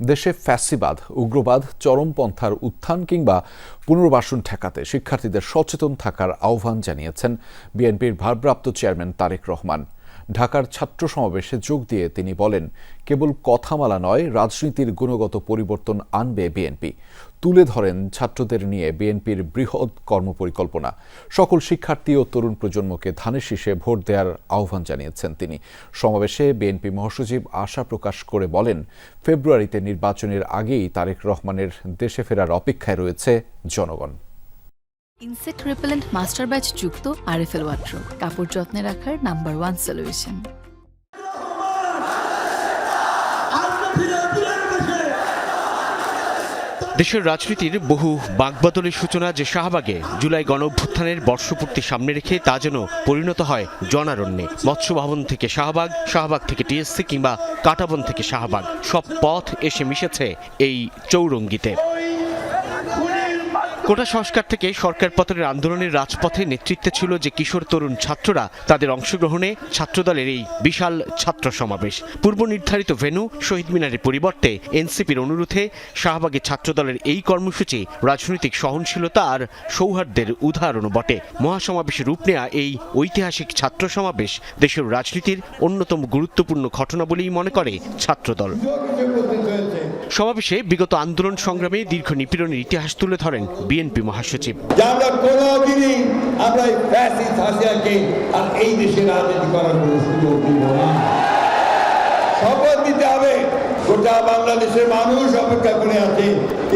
দেশে ফ্যাসিবাদ, উগ্রবাদ, চরমপন্থার উত্থান কিংবা পুনর্বাসন ঠেকাতে শিক্ষার্থীদের সচেতন থাকার আহ্বান জানিয়েছেন বিএনপির ভারপ্রাপ্ত চেয়ারম্যান তারেক রহমান। ঢাকার ছাত্র সমাবেশে যোগ দিয়ে তিনি বলেন, কেবল কথামালা নয়, রাজনীতির গুণগত পরিবর্তন আনবে বিএনপি। তুলে ধরেন ছাত্রদের নিয়ে বিএনপির বৃহৎ কর্মপরিকল্পনা। সকল শিক্ষার্থী ও তরুণ প্রজন্মকে ধানের শীষে ভোট দেওয়ার আহ্বান জানিয়েছেন তিনি। সমাবেশে বিএনপি মহাসচিব আশা প্রকাশ করে বলেন, ফেব্রুয়ারিতে নির্বাচনের আগেই তারেক রহমানের দেশে ফেরার অপেক্ষায় রয়েছে জনগণ। ইনসেক্ট রিপেলেন্ট মাস্টার ব্যাচ যুক্ত আরএফএল ওয়াট্রো কাপড় যত্নে রাখার নাম্বার ওয়ান সলিউশন দেশের রাজনীতির বহু বাকবদলের সূচনা যে শাহবাগে জুলাই গণ অভ্যুত্থানের বর্ষপূর্তি সামনে রেখে তা যেন পরিণত হয় জনারণ্যে। মৎস্য ভবন থেকে শাহবাগ শাহবাগ থেকে টিএসসি কিংবা কাটাবন থেকে শাহবাগ, সব পথ এসে মিশেছে এই চৌরঙ্গিতে। কোটা সংস্কার থেকে সরকার পতনের আন্দোলনের রাজপথে নেতৃত্বে ছিল যে কিশোর তরুণ ছাত্ররা, তাদের অংশগ্রহণে ছাত্রদলের এই বিশাল ছাত্র সমাবেশ। পূর্ব নির্ধারিত ভেনু শহীদ মিনারের পরিবর্তে এনসিপির অনুরোধে শাহবাগী ছাত্রদলের এই কর্মসূচি রাজনৈতিক সহনশীলতা আর সৌহার্দ্যের উদাহরণও বটে। মহাসমাবেশে রূপ নেয়া এই ঐতিহাসিক ছাত্র সমাবেশ দেশের রাজনীতির অন্যতম গুরুত্বপূর্ণ ঘটনা বলেই মনে করে ছাত্রদল। সমাবেশে বিগত আন্দোলন সংগ্রামে দীর্ঘ নিপীড়নের ইতিহাস তুলে ধরেন বিএনপি মহাসচিব। আমরা কোনোদিনই আমরা আর এই দেশে রাজনীতি করার কোনো সুযোগ দিব না। শপথ দিতে হবে। গোটা বাংলাদেশের মানুষ অপেক্ষা করে আছে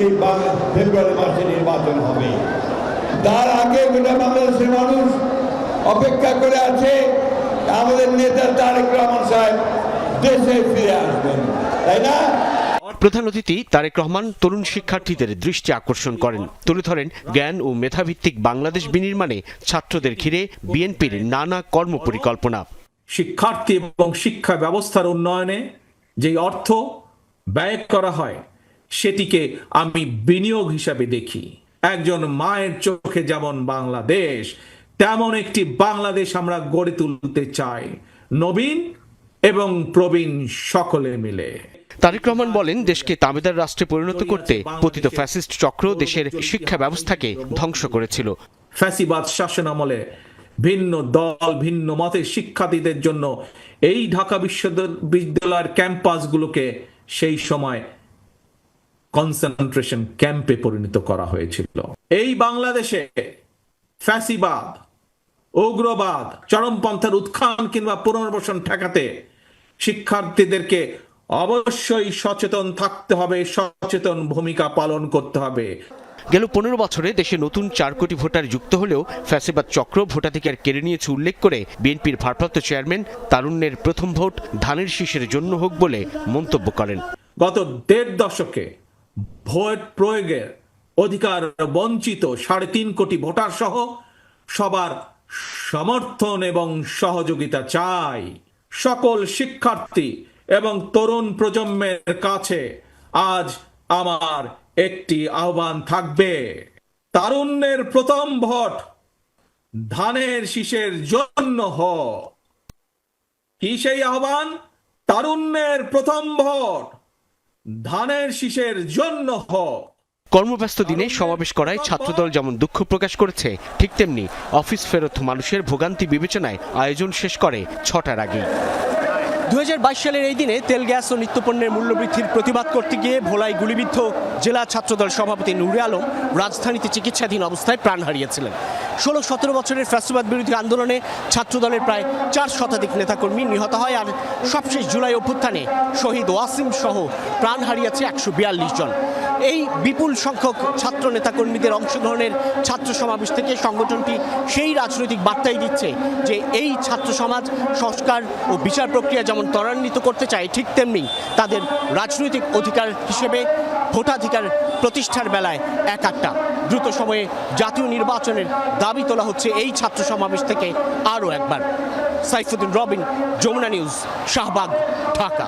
এই ফেব্রুয়ারি মাসে নির্বাচন হবে। তার আগে গোটা বাংলাদেশের মানুষ অপেক্ষা করে আছে আমাদের নেতা তারেক রহমান সাহেব দেশে ফিরে আসবেন। তাই না? প্রধান অতিথি তারেক রহমান তরুণ শিক্ষার্থীদের দৃষ্টি আকর্ষণ করেন। তুলে ধরেন, জ্ঞান ও মেধাভিত্তিক বাংলাদেশ বিনির্মাণে ছাত্রদের ঘিরে বিএনপির নানা কর্মপরিকল্পনা। শিক্ষার্থী এবং শিক্ষা ব্যবস্থার উন্নয়নে যেই অর্থ ব্যয় করা হয়, সেটিকে আমি বিনিয়োগ হিসাবে দেখি। একজন মায়ের চোখে যেমন বাংলাদেশ, তেমন একটি বাংলাদেশ আমরা গড়ে তুলতে চাই। নবীন এবং প্রবীণ সকলে মিলে। তারেক রহমান বলেন, দেশকে তাবেদার রাষ্ট্রে পরিণত করতে পতিত ফ্যাসিস্ট চক্র দেশের শিক্ষা ব্যবস্থাকে ধ্বংস করেছিল। ফ্যাসিবাদ শাসন আমলে ভিন্ন দল, ভিন্ন মতের শিক্ষার্থীদের জন্য এই ঢাকা বিশ্ববিদ্যালয়ের ক্যাম্পাসগুলোকে সেই সময় কনসেন্ট্রেশন ক্যাম্পে পরিণত করা হয়েছিল। এই বাংলাদেশে ফ্যাসিবাদ, উগ্রবাদ, চরমপন্থার উত্থান কিংবা পুনর্বাসন ঠেকাতে শিক্ষার্থীদেরকে অবশ্যই সচেতন থাকতে হবে সচেতন ভূমিকা পালন করতে হবে। গেল পনেরো বছরে দেশে নতুন চার কোটি ভোটার যুক্ত হলেও ফ্যাসিবাদ চক্র ভোটাধিকার কেড়ে নিয়েছে উল্লেখ করে বিএনপির ভারপ্রাপ্ত চেয়ারম্যান তারুণ্যের প্রথম ভোট ধানের শীষের জন্য হোক বলে মন্তব্য করেন। গত দেড় দশকে ভোট প্রয়োগের অধিকার বঞ্চিত সাড়ে তিন কোটি ভোটার সহ সবার সমর্থন এবং সহযোগিতা চাই। সকল শিক্ষার্থী এবং তরুণ প্রজন্মের কাছে আজ আমার একটি আহ্বান থাকবে। তারুণ্যের প্রথম ভোট ধানের শীষের জন্য হ কি সেই আহ্বান? তারুণ্যের প্রথম ভোট ধানের শীষের জন্য হ কর্মব্যস্ত দিনে সমাবেশ করায় ছাত্রদল যেমন দুঃখ প্রকাশ করেছে ঠিক তেমনি অফিস ফেরত মানুষের ভোগান্তি বিবেচনায় আয়োজন শেষ করে ছটার আগেই। দু হাজার বাইশ সালের এই দিনে তেল, গ্যাস ও নিত্যপণ্যের মূল্যবৃদ্ধির প্রতিবাদ করতে গিয়ে ভোলায় গুলিবিদ্ধ জেলা ছাত্রদল সভাপতি নুরে আলম রাজধানীতে চিকিৎসাধীন অবস্থায় প্রাণ হারিয়েছিলেন। ষোলো সতেরো বছরের ফ্যাসিবাদ বিরোধী আন্দোলনে ছাত্রদলের প্রায় চার শতাধিক নেতাকর্মী নিহত হয় আর সবশেষ জুলাই অভ্যুত্থানে শহীদ ওয়াসিম সহ প্রাণ হারিয়েছে একশো বিয়াল্লিশ জন। এই বিপুল সংখ্যক ছাত্র নেতাকর্মীদের অংশগ্রহণের ছাত্র সমাবেশ থেকে সংগঠনটি সেই রাজনৈতিক বার্তাই দিচ্ছে যে এই ছাত্র সমাজ সংস্কার ও বিচার প্রক্রিয়া যেমন ত্বরান্বিত করতে চায়, ঠিক তেমনি তাদের রাজনৈতিক অধিকার হিসেবে ভোটাধিকার প্রতিষ্ঠার বেলায় এক একটা দ্রুত সময়ে জাতীয় নির্বাচনের দাবি তোলা হচ্ছে এই ছাত্র সমাবেশ থেকে আরও একবার। সাইফুদ্দিন রবিন, যমুনা নিউজ, শাহবাগ, ঢাকা।